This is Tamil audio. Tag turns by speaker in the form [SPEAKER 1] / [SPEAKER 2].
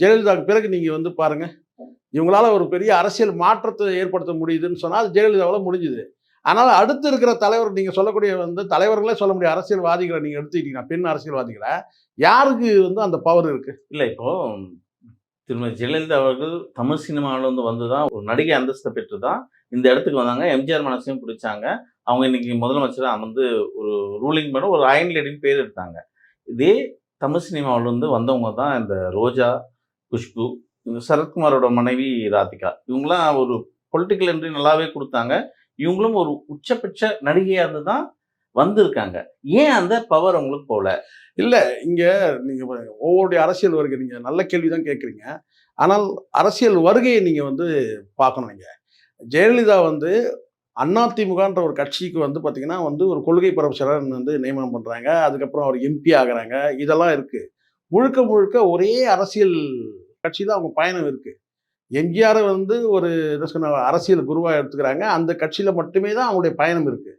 [SPEAKER 1] ஜெயலலிதாவுக்கு பிறகு நீங்கள் வந்து பாருங்கள் இவங்களால ஒரு பெரிய அரசியல் மாற்றத்தை ஏற்படுத்த முடியுதுன்னு சொன்னால் அது ஜெயலலிதாவில் முடிஞ்சுது. ஆனால் அடுத்து இருக்கிற தலைவர் நீங்கள் சொல்லக்கூடிய வந்து தலைவர்களே சொல்ல முடியும் அரசியல்வாதிகளை நீங்கள் எடுத்துக்கிட்டீங்கன்னா பெண் அரசியல்வாதிகளை யாருக்கு வந்து அந்த பவர் இருக்குது
[SPEAKER 2] இல்லை இப்போது திருமதி ஜெயலலிதா அவர்கள் தமிழ் சினிமாவில் வந்து வந்து தான் ஒரு நடிகை அந்தஸ்தை பெற்று தான் இந்த இடத்துக்கு வந்தாங்க. எம்ஜிஆர் மனசையும் பிடிச்சாங்க. அவங்க இன்னைக்கு முதலமைச்சராக அமர்ந்து ஒரு ரூலிங் பண்ண ஒரு அயன் லேடின்னு பேர் எடுத்தாங்க. இதே தமிழ் சினிமாவில் வந்து வந்தவங்க தான் இந்த ரோஜா குஷ்பு சரத்குமாரோட மனைவி ராதிகா. இவங்களாம் ஒரு பொலிட்டிக்கல் என்ட்ரி நல்லாவே கொடுத்தாங்க. இவங்களும் ஒரு உச்சபட்ச நடிகையாக இருந்து தான் வந்திருக்காங்க. ஏன் அந்த பவர் அவங்களுக்கு போல?
[SPEAKER 1] இல்லை இங்கே நீங்கள் ஒவ்வொருடைய அரசியல் வருகை நீங்கள் நல்ல கேள்வி தான் கேட்குறீங்க. ஆனால் அரசியல் வருகையை நீங்கள் வந்து பார்க்கணும் நீங்கள் ஜெயலலிதா வந்து அதிமுகன்ற ஒரு கட்சிக்கு வந்து பார்த்திங்கன்னா வந்து ஒரு கொள்கை பரப்புச்சரன் வந்து நியமனம் பண்ணுறாங்க அதுக்கப்புறம் அவர் எம்பி ஆகுறாங்க. இதெல்லாம் இருக்குது முழுக்க முழுக்க ஒரே அரசியல் கட்சி தான் அவங்க பயணம் இருக்குது எம்ஜிஆரை வந்து ஒரு என்ன சொன்ன அரசியல் குருவாக எடுத்துக்கிறாங்க. அந்த கட்சியில் மட்டுமே தான் அவங்களுடைய பயணம் இருக்குது